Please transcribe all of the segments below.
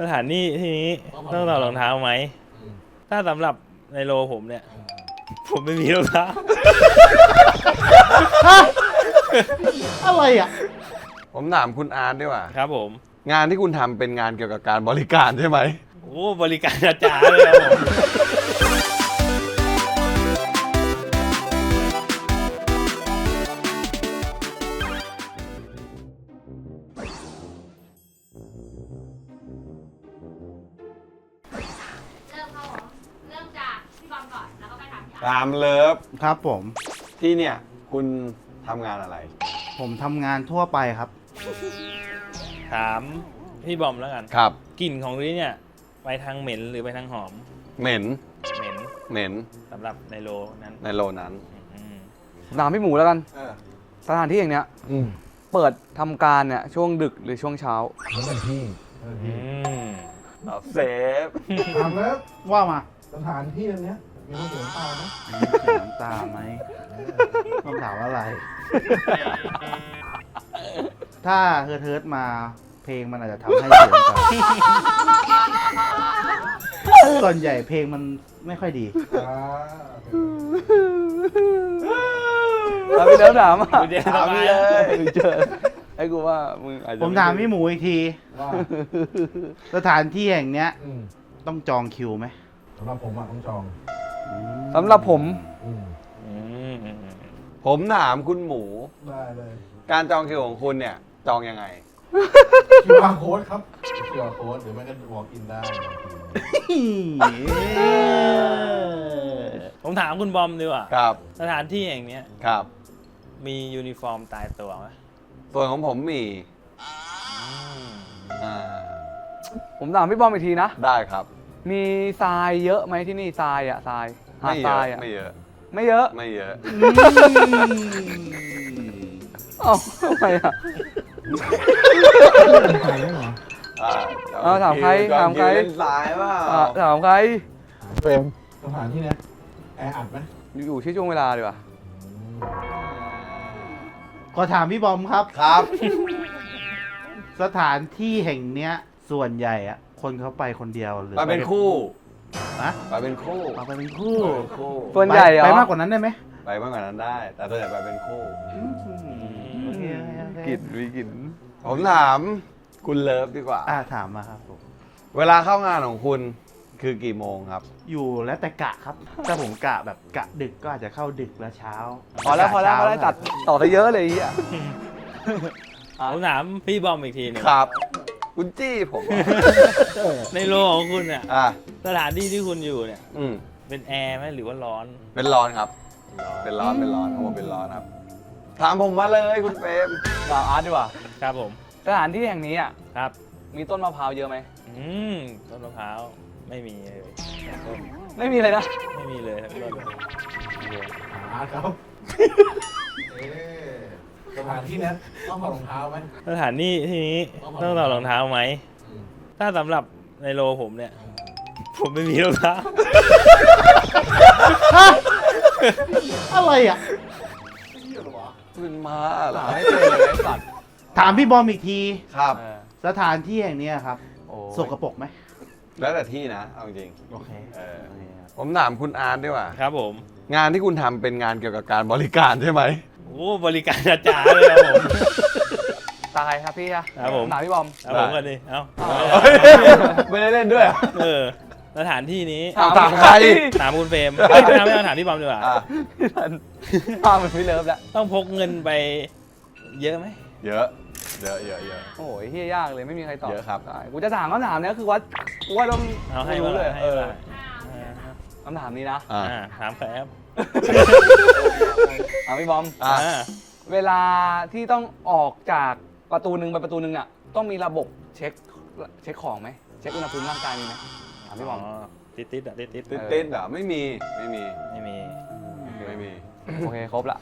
สถานที่ที่นี้ต้องถอดรองเท้าไหม ถ้าสำหรับในโลผมเนี่ย ผมไม่มีรองเท้า อะไรอะ ผมถามคุณอาร์ตดีกว่า ครับผม งานที่คุณทำเป็นงานเกี่ยวกับการบริการใช่ไหม โอ้ บริการจ๋าๆเลยครับผม เริ่มครับผมเริ่มจากพี่บอมก่อน แล้วก็ไปถามพี่อาร์ตตามเลิฟครับผม ที่เนี่ยคุณทำงานอะไร ผมทำงานทั่วไปครับ ถามพี่บอมแล้วกันครับ กลิ่นของนี้เนี่ยไปทางเหม็นหรือไปทางหอม เหม็นเหม็นเหม็นสำหรับในโลนั้นในโลนั้นอืมถามพี่หมูแล้วกัน สถานที่อย่างเนี้ย อืมเปิดทำการเนี่ยช่วงดึกหรือช่วงเช้า อืม เซฟถามแล้วว่ามาสถานที่อันเนี้ยมีคนเสียงตาไหมเสียน้ำตาไหมต้องถามอะไร ถ้าเฮิร์ทเฮิร์ทมาเพลงมันอาจจะทำให้เสียน้ำตาส่วนใหญ่เพลงมันไม่ค่อยดี อ่าถามพี่เลิฟถามอะดูเดี๋ยวถามทำไมพี่เลยเจอ ให้กูว่ามึงอาจจะผมถามพี่หมูอีกที ว่าสถานที่แห่งเนี้ย อืมต้องจองคิวไหมสำหรับผมอะต้องจองสำหรับผม อืมอืมอืมอืมผมถามคุณหมู ได้เลยการจองคิวของคุณเนี่ย จองยังไง QR code ครับ QR code หรือไม่ก็ walk in ได้ผมถามคุณบอมดีกว่า ครับ สถานที่อย่างเนี้ย ครับ มียูนิฟอร์มตายตัวไหม ส่วนของผมมีอืมอ่าผมถามพี่บอมอีกทีนะ ได้ครับ มีทรายเยอะไหมที่นี่ทรายอะทรายหาไม่ดเยทราอะยอะไม่เยอะไม่เยอะไม่เยอะเอ้าทำไมอะถ่ายได้เหรออ่าเอาถามใครจองถามใครวเล่นสายเปล่าอะถามใครเฟรมสถานที่เนี้ยแออัดไหมอยู่ที่ช่วงเวลาดีกว่า ขอถามพี่บอมครับ ครับ สถานที่แห่งเนี้ย ส่วนใหญ่อะคนเขาไปคนเดียวหรือไปเป็นคู่นะไปเป็นคู่เอาไปเป็นคู่ไปเป็นคู่ ส่วนใหญ่เหรอไปมากกว่านั้นได้ไหมไปมากกว่านั้นได้ แต่ส่วนใหญ่ไปเป็นคู่โอเคโอเคโอเคกลิ่นมีกลิ่นผมถามคุณเลิฟดีกว่า อ่าถามมาครับผมเวลาเข้างานของคุณ คือกี่โมงครับ อยู่แล้วแต่กะครับ ถ้าผมกะแบบกะดึกก็อาจจะเข้าดึกแล้วเช้าพอแล้วพอแล้วพอแล้วเช้าตัดต่อไปเยอะเลยไอะผมถามพี่บอมอีกทีหนึงครับ คุณจี้ผมเหรอในโลของคุณเนี่ยอะสถานที่ที่คุณอยู่เนี่ย อืมเป็นแอร์ไหมหรือว่าร้อน เป็นร้อนครับ เป็นร้อนเป็นร้อนของผมเป็นร้อนครับถามผมมาเลยคุณเฟรมถามอาร์ตดีกว่าครับผม สถานที่แห่งนี้อะ ครับ มีต้นมะพร้าวเยอะไหมอืมต้นมะพร้าว ไม่มีเลยต้นไม่มีเลยนะ ไม่มีเลยทั้งต้นอาร์ตครับเอ๊ะสถานที่เนี้ยต้องถอดรองเท้าไหมสถานที่ที่นี้ต้องถอดรองเท้าไหม อืมถ้าสำหรับในโลผมเนี่ย ผมไม่มีรองเท้า อะไรอะคุณมาเหรอหาไม่เจอเลยไอ้สัตว์ถามพี่บอมอีกที ครับเออสถานที่แห่งเนี้ยครับโอ้ยสกปรกไหม แล้วแต่ที่นะเอาจริงโอเคเออผมถามคุณอาร์ตดีกว่า ครับผม งานที่คุณทำเป็นงานเกี่ยวกับการบริการใช่ไหม โอ้บริการจ๋าๆเลยครับผม ตายครับพี่อะครับผม ถามพี่บอมเอาผมกันดิเอ้าไม่ได้เล่นด้วยเหรอเออสถานที่นี้เอาถามใคร ถามคุณเฟรมเอ้ยไม่เอาไม่เอาถามพี่บอมดีกว่า อะภาพมันไม่เลิฟแล้วต้องพกเงินไปเยอะไหมเยอะ เยอะเยอะเยอะ โอ้ยเฮียยากเลยไม่มีใครตอบเยอะครับ ได้กูจะถามคำถามเนี้ยคือว่ากูว่าต้องเอาให้ไม่มารู้เลเลยยให้เออมาคำถามนี้นะอ่าอ่าถามแฟบถามพี่บอม อะอ่าเวลาที่ต้องออกจากประตูหนึ่งไปประตูหนึ่งอะต้องมีระบบเช็คเช็คของไหมเช็คอุณหภูมิร่างกายมีไหมถามพี่บอม ติดติดๆอะติดติดติดติดเหรอไม่มีไม่มีไม่มี ไม่มี โอเคครบละ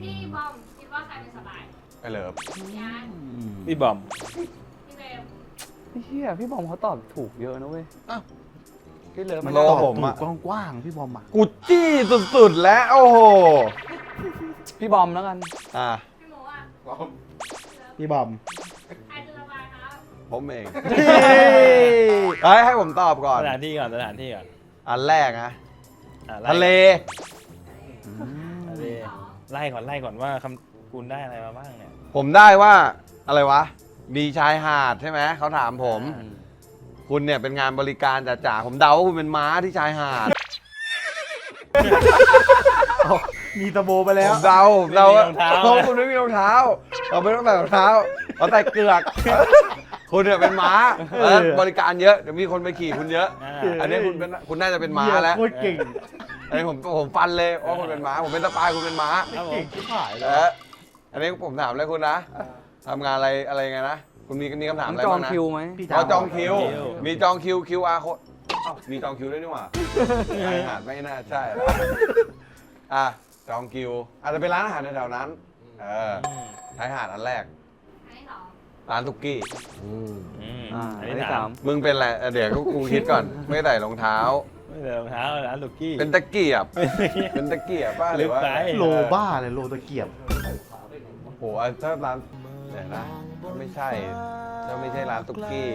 พี่บอมคิดว่าใครเป็นสบาย ไม่เลิฟพี่อาร์ตพี่บอมพี่เฟรมเฮียพี่บอมเขาตอบถูกเยอะนะเว้ยอ้าวพี่เลิฟมันโลตอบผมถูอะกกว้างๆพี่บอมอะกูจี้สุดๆแล้วโอ้โหพี่บอมแล้วกัน อะพี่หมูอะครับพี่บอมใครจะสบายครับผมเองเฮ้ยเอ้ยให้ผมตอบก่อน สถานที่ก่อน สถานที่ก่อน อันแรกนะอะไทะเล ทะเล ไล่ก่อนไล่ก่อนว่าคำคุณได้อะไรมาบ้างเนี่ย ผมได้ว่าอะไรวะ มีชายหาดใช่ไหมเขาถามผม คุณเนี่ยเป็นงานบริการจ๋าๆผมเดาว่าคุณเป็นม้าที่ชายหาดมีตะโบไปแล้วผมเดาผมเดาว่าไม่มีรองเท้าเพราะคุณไม่มีรองเท้า เราไม่ต้องใส่รองเท้าเราใส่เกลือก คุณเนี่ยเป็นม้าเออแล้วบริการเยอะเดี๋ยวมีคนไปขี่คุณเยอะ อ่าอันนี้คุณเป็นคุณน่าจะเป็นม้าเหี้ยแล้ว โคตรเก่งอันนี้ผมผมฟันเลยว่าคุณเป็นม้า ผมเป็นสปายคุณเป็นม้าครับผม เก่งที่ผายเลเอยอ อันนี้ผมถามเลยคุณนะทำงานอะไรอะไรไงนะ คุณมีมีคำถามต้ออะงไรจองบ้างนะคิวไหมพี่ อ๋อจองคิวจองคิวมีจองคิว QR โค้ดอ้าวมีจองคิวด้วยนี่หว่าอาหารไม่น่าใช่ละอะจองคิวอาจจะเป็นร้านอาหารแถวๆนั้น เอออืมชายหาดอันแรก อันที่สองร้านสุกี้อืมอืมอ่าอัอันนที่ที่สาสามมมึงเป็นอะไรเออเดี๋ยวกูกูคิดก่อน ไม่ใส่รองเท้า ไม่ใส่รองเท้าร้านสุกี้ เป็นตะเกียบ เป็นตะเกียบป่ะหรือว่า ลึกไป โลบ้าเลยโลตะเกียบ โอ้โหถ้าร้านเดี๋ยวนะไม่ใช่ถ้าไม่ใช่ร้านสุกี้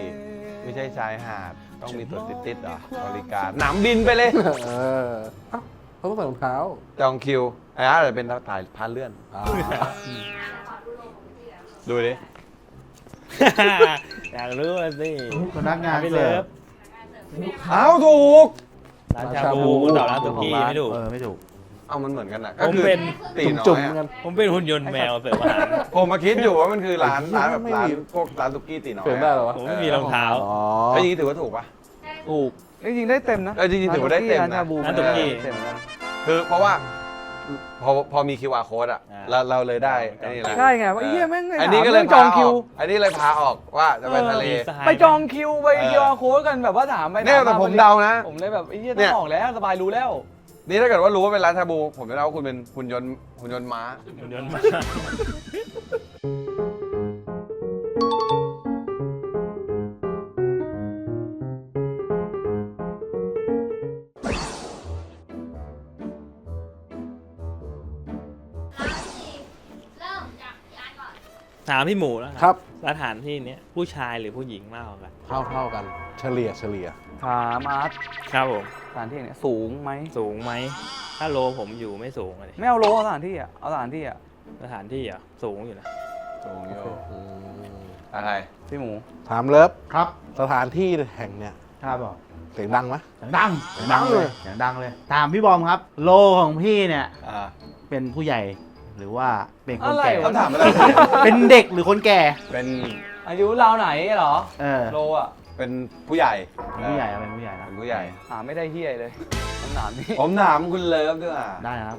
ไม่ใช่ชายหาด ต้องมีตัวติดๆเหรอบริการหนามบินไปเลยเออเอ้าเขาต้องใส่รองเท้าจองคิวไอ้อาร์ตจะเป็นถ่ายพานเลื่อน อ่าขอดูโลของพี่แล้วดูดิ อยากรู้อะสิพนักงานพี่เสิเลิร์ฟฟเอ้าถูกร้านชาบูคุณตอบร้านสุกี้ไม่ถูกเออไม่ถูก เอามันเหมือนกันนะผมเป็น ตีน้จุ่อมยๆเหมือนกัอะน ผมเป็นหุ่นยนต์แมวเสิร์ฟอาหารผมมาคิดอยู่ว่ามันคือร้านไอ้ร้านเหี้ยแบบไม่ร้านมี พวกร้านสุกี้ตีน้อยเปลี่ยนได้เหรอวะผมไม่มีรองเท้า อ๋อแล้วอย่างนี้ถือว่าถูกปะ ถูก จริงๆได้เต็มนะเออจริงๆถือว่าได้เต็มนะร้านชาบูร้านสุกี้ เต็มเหมือนกันคือเพราะว่าพอพอมี QR code อะอ่า เราเราเลยได้อันนี้แหละใช่ไงว่าไอ้เหี้ยแม่งไงอันนี้ก็เลยถามเรื่องจพาองอคิอวกอันนี้เลยพาออกว่าจะไปทะเล ดีซน์ ไปจองคิวไปเออคิวอาร์โค้ดกันแบบว่าถามไปเนี่ยถแต่มผมเดานะ ผมเลยแบบไอ้เหี้ยเนี่ต้อย งออกแล้วสบายรู้แล้ว นี่ถ้าเกิดว่ารู้ว่าเป็นร้านชาบู ผมจะเดาว่าคุณเป็นหุ่นยนต์หุ่นยนต์ม้าหุ่นยนต์มาร้านที่เริ่มจากพี่อาร์ตก่อน ถามพี่หมูแล้วครับ สถานที่เนี้ยผู้ชายหรือผู้หญิงมากกว่ากัน เท่าเท่าๆกัน เฉลี่ยเฉลี่ย ถามอาร์ตครับผมสถานที่เนี่ยสูงไหมสูงไหมถ้าโลผมอยู่ไม่สูงเลยไม่เอาโลเอาสถานที่อะเอาสถานที่อะสถานที่อะสูงอยู่นะสูงอยู่อืมอะไรพี่หมูถามเลิฟครับสถานที่แห่งเนี้ยครับบอกเสียงดังไหม เสียงดังเสียงดังเลยเสียงดังเลยถามพี่บอมครับ โลของพี่เนี่ยอ่าเป็นผู้ใหญ่หรือว่าเป็นคนอะไรแก่วะคำถามอะไร เป็นเด็กหรือคนแก่ เป็นอายุราวไหนเหรอเออโลอะ เป็นผู้ใหญ่เป็นผู้ใหญ่อะเป็นผู้ใหญ่นะเป็นผู้ใหญ่ หาไม่ได้เฮียเลยคำถามนี้ผมถามคุณเลิฟด้วยอะได้ครับ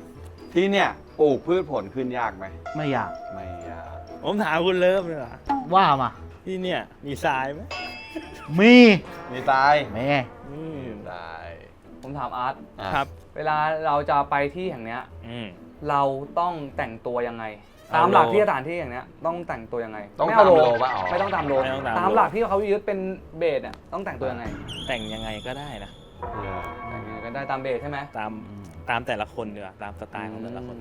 ที่เนี่ยปลูกพืชผลขึ้นยากไหมไม่อยากไม่ยากผมถามคุณเลิฟเลยล่ะว่ามาที่เนี่ยมีทรายไหมมีมีตายแม่อืมตายผมถามอาร์ตอะครับ เวลาเราจะไปที่แห่งเนี้ย อืมเราต้องแต่งตัวยังไงเอา ตามหลักโลที่สถานที่อย่างเนี้ยต้องแต่งตัวยังไงต้องไม่ตามเาโลป่ะอ๋อไม่ต้องตามโลไม่ต้องตามโล ตามหลักที่เขายึดเป็นเบสอะต้องแต่งตัวยังไงแต่งยังไงก็ได้นะ แต่งยังไงก็ได้ตามเบสใช่ไหมตามตามแต่ละคนดีกว่าตามสไตล์ของแต่ละคน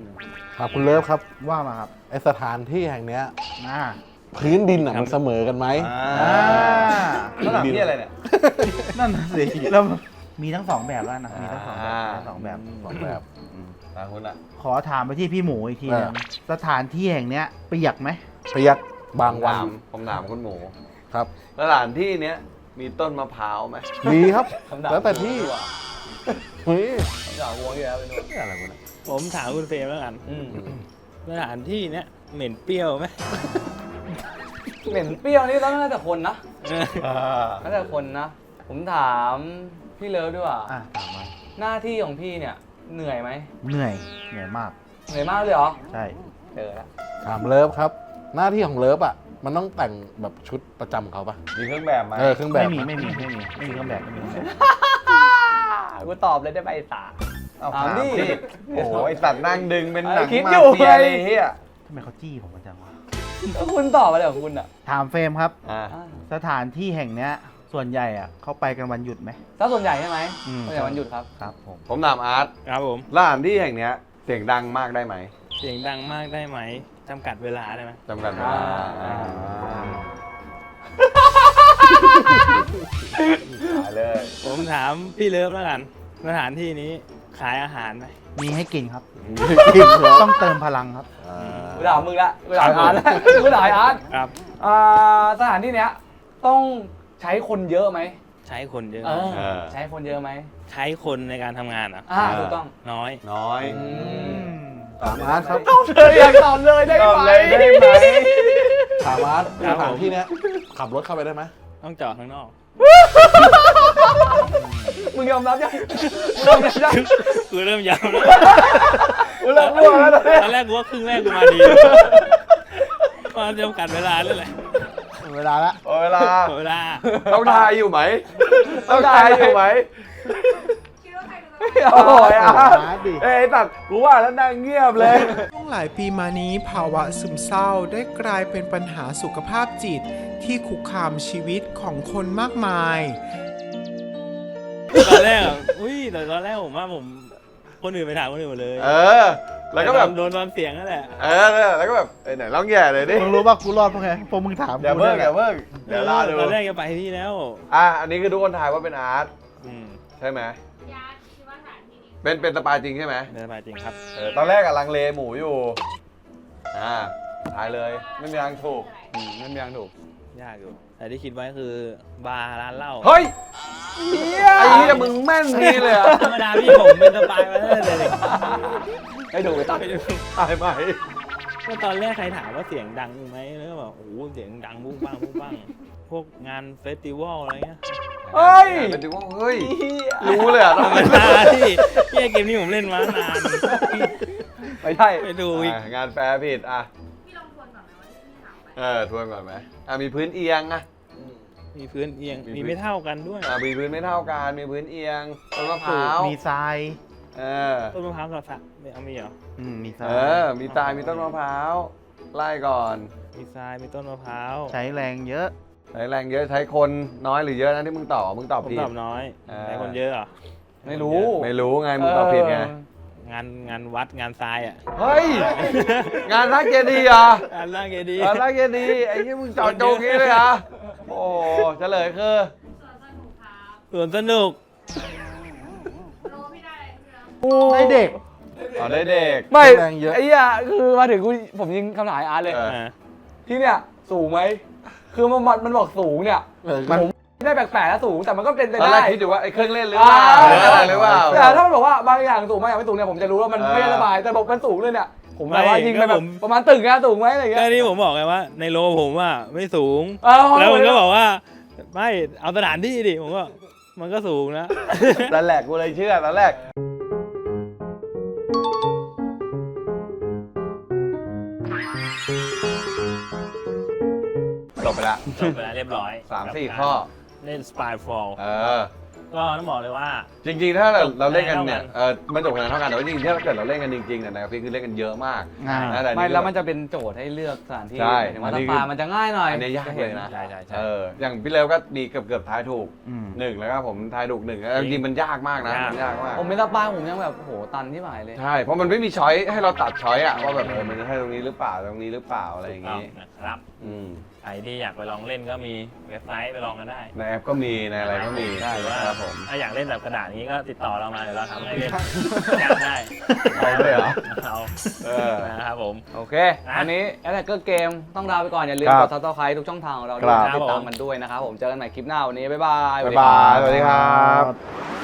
ถามคุณเลิฟครับว่ามาครับไอสถานที่แห่งเนี้ยอ่าพื้นดินอะครับ มันเสมอกันไหมอ่าอ่าคำถามที่อะไรเนี่ย นั่นน่ะสิแล้วมีทั้งสองแบบแล้วนะ มีทั้งสองแบบอ่า ทั้งสองแบบ สองแบบ ตามคุณอะ ขอถามไปที่พี่หมูอีกทีหนึงอ่าสถานที่แห่งเนี้ยเปียกไหมเปียกบางผมวัถานมผมถามคุณหมูครับสถานที่เนี้ยมีต้นมะพร้าวไหม มีครับ คำถามแล้วแต่ที่ดีกว่า เฮ้ยคำถามวงอยู่แล้วไปนู่นอะไรวะเนี่ยผมถามคุณเฟรมแล้วกันอืมสถานที่เนี้ยเหม็นเปรี้ยวไหมเหม็นเปรี้ยวนี่ต้องน่าจะคนนะเออน่าจะคนนะ ผมถามพี่เลิฟด้วยว่าอะถามมาหน้าที่ของพี่เนี่ย เหนื่อยไหมเหนื่อยเหนื่อยมาก เหนื่อยมากเลยเหรอใช่ เจอแล้วถามเลิฟครับ หน้าที่ของเลิฟอะ มันต้องแต่งแบบชุดประจำเขาปะมีเครื่องแบบไหมเออเครื่องแบบไม่มีหไม่มีไม่มีไม่มีเครื่องแบบไม่มีเครื่องแบบกูตอบเลยได้ใบสาเอาถามถามดิดิโอ้โหไอสัตว์นั่งดึงเป็นหนังคิดมาอยู่ เฟียไงเลยเฮียทำไมเขาจี้ผมกันจังวะก็คุณตอบอะไรของคุณอะถามเฟรมครับ อ่าอ่าสถานที่แห่งเนี้ย ส่วนใหญ่อะเขาไปกันวันหยุดไหม ถ้าส่วนใหญ่ใช่ไหมอืม ส่วนใหญ่วันหยุดครับ ครับผมผมถามอาร์ตครับผมสถานที่แห่งเนี้ยเสียงดังมากได้ไหมเสียงดังมากได้ไหมจำกัดเวลาได้ไหม จำกัดเวลาอ่า อ่าเลย ผมถามพี่เลิฟแล้วกัน สถานที่นี้ขายอาหารไหมมีให้กินครับ ต้องเติมพลังครับอ่ากูด่ามึงละกูด่าอาร์ตละกูด่าอาร์ตครับ อ่าสถานที่เนี้ยต้อง ใช้คนเยอะไหมใช้คนเยอะ เออเออ ใช้คนเยอะไหมใช้คนในการทำงานเหรอะ อ่าเออถูกต้องน้อย น้อยถามอาร์ตครับเลยอยากตอบเลยได้ตอบไหมเลยได้ไหมถามอาร์ตครัสบผมถานที่เนี้ยขับรถเข้าไปได้ไหมต้องจอดข้างนอก มึงยอมรับยังมึงยอมรับยังกูเริ่มยาวแล้วกูเลิกร่วงแล้วตอนเนี้ยตอนแรกกูว่าครึ่งแรกกูมาดีมาจำกัดเวลาเลยแหละ เวลาละโอ้เวลา หมดเวลาต้องทายอยู่ไหม ต้องทายอยู่ไหมคิดว่าใครดูแล้วโอ้ยอะหาดิเอ้ยตัดกูว่าแล้วนั่งเงียบเลย ช่วงหลายปีมานี้ภาวะซึมเศร้าได้กลายเป็นปัญหาสุขภาพจิต ที่คุกคามชีวิตของคนมากมาย ตอนแรกอะอุ้ยแต่ตอนแรกผมว่าผมคนอื่นไปถามคนอื่นหมดเลย เออ แล้วก็แบบโดนตอนเสียงนั่นแหละเออแล้วก็แบบเอ้ยไหนลองแย่เลยดิมึงรู้ป่ะกูรอดเพราะไงเพราะมึงถามอย่ากูเพิ่งนี่อย่าเพิ่งเดี๋ยวรอดูตอนแรกจะไปที่แล้วอะอันนี้คือทุกคนทายว่าเป็นอาร์ตอืมใช่ไหมยาคิดว่าสถานที่นี้เป็นเป็นสปายจริงใช่ไหมเดินไปจริงครับเออตอนแรกอะลังเลหมูอยู่อ่าทายเลยไม่มีทางถูกอืมไม่มีทางถูกยากอยู่แต่ที่คิดไว้คือบาร์ร้านเหล้าเฮ้ยไอ้นี่มึงแม่นดีเลยอะธรรมดาพี่ผมเป็นสปายมาตั้งแต่เด็ก ไม่ถูกไปตัดทายไหมก็ตอนแรกใครถามว่าเสียงดังไหมแล้วก็แบบโอ้โหเสียงดังบุ้งปังบุ้งปังพวกงานเฟสติวัลอะไรเงี้ยเฮ้ยเป็นถึงว่าเฮ้ย รู้เลยอะธรรมดาที่ที่เกมนี้ผมเล่นมานานไม่ใช่ไปดูอีกอะงานแฟร์ผิดอะพี่ลองทวนก่อนไหมว่าที่พี่ถามไปเออทวนก่อนไหมอะมีพื้นเอียงอะมีพื้นเอียงมีมีพื้นไม่เท่ากันด้วยอะมีพื้นไม่เท่ากันมีพื้นเอียงต้นมะพร้าวมีทราย เออ ต้นมะพร้าวกับสระไม่เอามีเหรอ อืมมีทรายเออมีตายมีต้นมะพร้าว ไล่ก่อน มีทราย มีต้นมะพร้าว ใช้แรงเยอะ ใช้แรงเยอะใช้คนน้อยหรือเยอะนะที่มึงตอบมึงตอบผมผิด ตอบน้อยเออ แต่คนเยอะเหรอไม่รู้ ไม่รู้ไงมึงตอบผิดไง งานงานวัดงานทรายอะ เฮ้ย งานทักเจดีย์เหรอะงานล่างเกดีงานทักเจดีย์ไอ้ที่มึงจอดโจงงี้เลยเหรอะโอ้เฉลยคือส่วนสนุก ไรพี่นะได้เด็ก อ๋อได้เด็ก ไม่แรงเยอะ ไอ้เหี้ยคือมาถึงกูผมยิงคำถามไอ้อาร์ตเลย เอออ่าที่เนี่ยสูงไหม คือมันมันมันบอกสูงเนี่ยมันไม่ได้แปลกๆแล้วสูงแต่มันก็เป็นไปตอนแรได้ กคิดอยู่ว่าไอ้เครื่องเล่นหรือเปล่าอ่าหรืออะไรหรือเปล่า แต่ถ้ามันบอกว่าบางอย่างสูงบางอย่างไม่สูงเนี่ยผมจะรู้ว่ามันเออ ไม่ระบายแต่บอกมันสูงเลยเนี่ยผมแบบว่ายิงไปแบบประมาณตึกนะสูงไหมอะไรก็เงี้ยที่ผมบอกไงว่า ในโลผมอะไม่สูง เออแล้วมันก็บอกว่า ไม่เอาสถานที่ดิผมก็มันก็สูงนะ ตอนแรกกูเลยเชื่อตอนแรก ละ จบไปแล้วเรียบร้อยสามสี่ข้อ เล่น Spy Fall เออ ก็ต้องบอกเลยว่า จริงๆ ถ้าเราเราเล่นกันคะแนนเนี่ยเท่ากันเออมันจบคะแนนเท่ากันแต่ว่าจริงๆ ถ้าเกิดเราเล่นกันจริงๆเนี่ยในฟิกคือเล่นกันเยอะมากอ่า นะแต่อันไม่นี้ แล้วมันจะเป็นโจทย์ให้เลือกสถานที่ใช่หมายถึงว่าอันนี้ถ้าปลามันจะง่ายหน่อยอันนี้ยากเลยนะ ใช่ใช่ใช่ เออ อย่างพี่เลวก็มีเกือบเกือบๆทายถูกอืมหนึ่งแล้วก็ผมทายถูกหนึ่งแล้วจริงๆมันยากมากนะยาก มันยากมาก ผมเป็นตาปลาผมยังแบบโหตันที่หมายเลย ใช่ เพราะมันไม่มีช้อยให้เราตัดช้อยอะว่าแบบเออมันจะให้ตรงนี้หรือเปล่าตรงนี้หรือเปล่าอะไรอย่างนี้งี้ นะครับ อืมใค รที่อยากไปลองเล่นก็มีเว็บไซต์ไปลองกันได้ในแอปก็มีในอะไรก็มีหรือว่าครับผม ถ้าอยากเล่นแบบกระดาษนี้ก็ติดต่อเรามาเดี๋ยวเราทำให้เล่นอยากได้เอาด้วยเหรอเอาเออ นะครับผม โอเคอะอันนี้แอ t แทกเกอร์เกมต้องลาไปก่อน อย่าลืมคกรัดบซับสไครต์ทุกช่องทางของเราคด้รัวยบติดตามมันด้วยนะครับผมเจอกันใหม่คลิปหน้าวันนี้ บ๊ายบาย บ๊ายบาย สวัสดีครับ